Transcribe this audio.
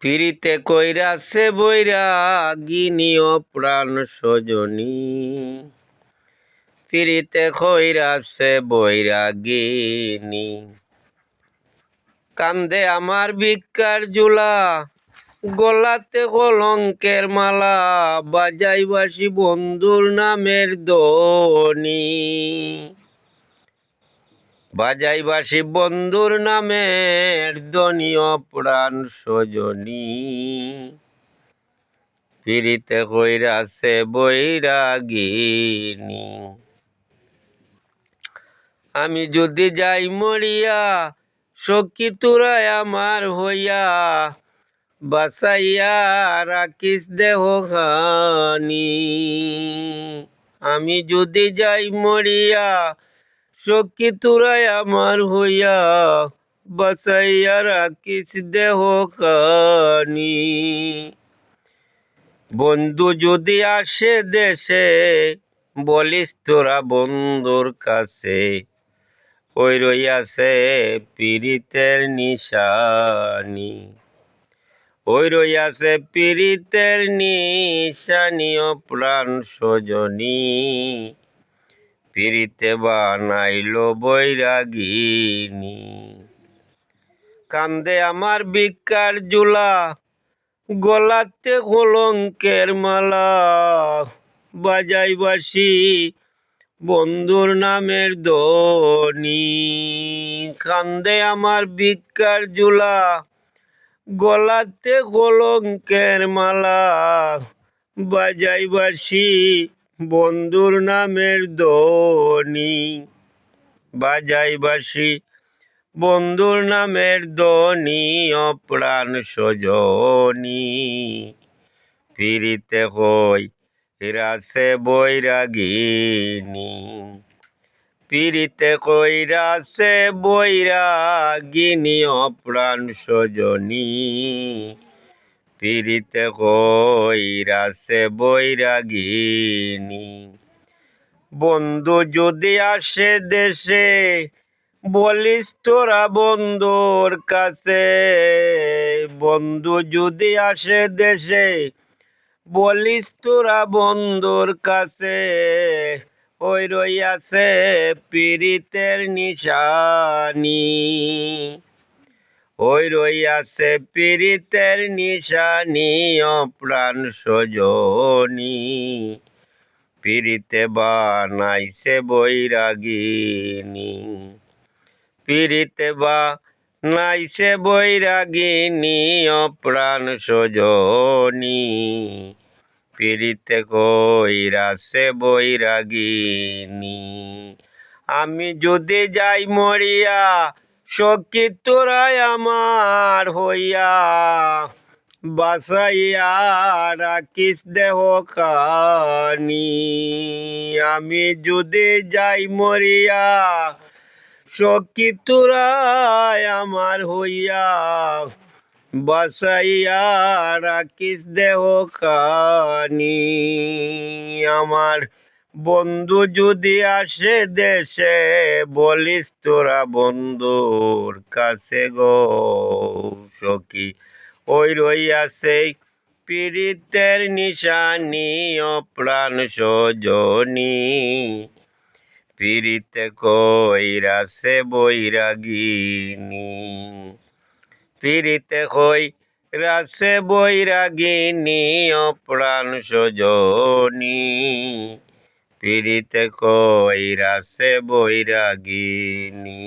পিড়িতে কইরা সে বইরা গিনিও প্রাণ সজনী। পিড়িতে কইরা সে বইরা গিনি কান্দে আমার ভিক্ষার জুলা গলাতে কলঙ্কের মালা, বাজাইবাসী বন্ধুর নামের দনি বাজাই বাসি বন্ধুর নামের দনীয় প্রাণ সজনী। পিড়িতে কইরাছে বৈরাগিনী। আমি যদি যাই মরিয়া, সখী তুরাই আমার হইয়া বাসাইয়া রাখিস দেহ আমি যদি যাই মরিয়া সখী তুরাই আমার হইয়া বাসাইয়া রাখিস দেহ খানি বন্ধু যদি আসে দেশে, বলিস তোরা বন্ধুর কাছে। ওই রইয়াছে পীড়িতের নিশানি। ওই রইয়াছে পীড়িতের নিশানি ও প্রাণ সজনী। পীড়িতে বানাইল বৈরাগিনী। কান্দে আমার বিকার জুলা গলাতে কলঙ্কের মালা। বাজাই বাসি বন্ধুর নামের দনি কান্দে আমার ভিক্ষার জুলা গলাতে কলঙ্কের মালা। বাজাই বাসি বন্ধুর নামের দনি বাজাই বাসি। বন্ধুর নামের দনি অপ্রাণ সজনী। ফিরিতে হই, রাসে বৈরাগিনী। পিরিতে কইরাছে বৈরাগিনী অপ্রাণ সজনী। পিরিতে কইরাছে বৈরাগিনী। বন্ধু যদি আসে দেশে, বলিস তোরা বন্ধুর কাছে। বন্ধু যদি আসে দেশে, বলিস তোরা বন্ধুর কাছে। ওই রইয়াছে পীড়িতের নিশানি। ওই রইয়াছে পীড়িতের নিশানি অপ্রাণ সজনী। পীড়িতে বানাইছে বৈরাগিনী। পীড়িতে বা নাইছে বৈরাগিনী অপ্রাণ সজনী। পীড়িতে কইরাছে বৈরাগিনী, আমি যদি যাই মরিয়া সখী তোরাই আমার হইয়া, বাসাইয়া রাখিস দেহ খানি। আমি যদি যাই মরিয়া, সখী তোরাই আমার হইয়া, বাসাইয়া রাখিস দেহ খানি। আমার বন্ধু যদি আসে দেশে, বলিস তোরা বন্ধুর কাছে গো সখী। ওই রইয়াছে পীড়িতের নিশানি অপ্রাণ সজনী। পীড়িতে কইরাছে বৈরাগিনী। পীড়িতে কই রাসে বৈরাগিনী অপ্রাণ সজনী। পীড়িতে কই রাসে বৈরাগিনী